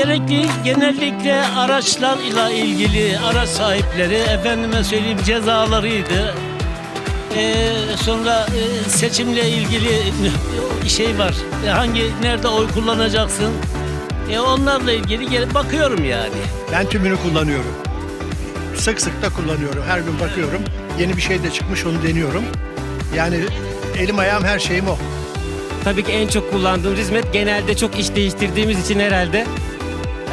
Genellikle, genellikle araçlarla ilgili araç sahipleri efendime söyleyeyim cezalarıydı. Ee, sonra e, seçimle ilgili şey var. E, Hangi nerede oy kullanacaksın? E, onlarla ilgili gelip bakıyorum yani. Ben tümünü kullanıyorum. Sık sık da kullanıyorum. Her gün bakıyorum. Yeni bir şey de çıkmış onu deniyorum. Yani elim ayağım her şeyim o. Tabii ki en çok kullandığım hizmet genelde çok iş değiştirdiğimiz için herhalde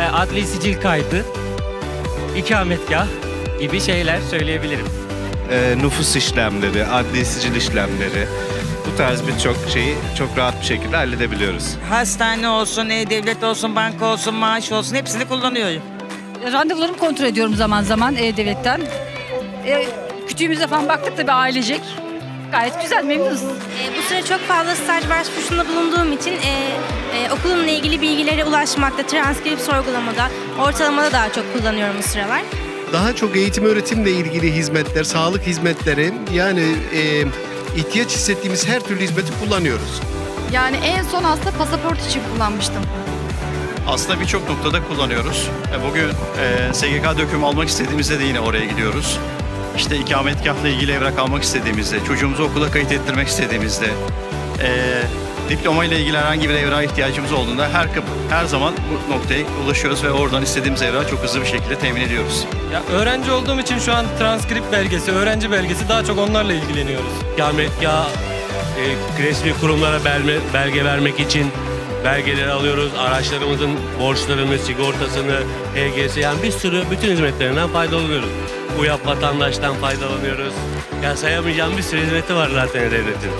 e, adli sicil kaydı, ikametgah gibi şeyler söyleyebilirim. e, nüfus işlemleri, adli sicil işlemleri bu tarz birçok şeyi çok rahat bir şekilde halledebiliyoruz. Hastane olsun, e-devlet olsun, banka olsun, maaş olsun hepsini kullanıyorum. Randevularımı kontrol ediyorum zaman zaman E-Devlet'ten. E, kütüğümüze falan baktık tabii ailecek. Gayet güzel, memnunuz. E, bu sıra çok fazla staj başvurusunda bulunduğum için e, e, okulumla ilgili bilgilere ulaşmakta, transkript sorgulamada, ortalamada daha çok kullanıyorum bu sıralar. daha çok eğitim öğretimle ilgili hizmetler, sağlık hizmetleri yani e, ihtiyaç hissettiğimiz her türlü hizmeti kullanıyoruz. Yani en son aslında pasaport için kullanmıştım. Aslında birçok noktada kullanıyoruz. E, Bugün e, SGK dökümü almak istediğimizde de yine oraya gidiyoruz. İşte ikametgahla ilgili evrak almak istediğimizde, çocuğumuzu okula kayıt ettirmek istediğimizde, e, diploma ile ilgili herhangi bir evrağa ihtiyacımız olduğunda her kapı, her zaman bu noktaya ulaşıyoruz ve oradan istediğimiz evrağı çok hızlı bir şekilde temin ediyoruz. Ya öğrenci olduğum için şu an transkript belgesi, öğrenci belgesi daha çok onlarla ilgileniyoruz. ikametgah, e, resmi kurumlara belge, belge vermek için belgeleri alıyoruz. Araçlarımızın borçlarını, sigortasını, HGS yani bir sürü bütün hizmetlerinden faydalanıyoruz. UYAP vatandaştan faydalanıyoruz. Ya sayamayacağım bir sürü hizmeti var zaten devletin.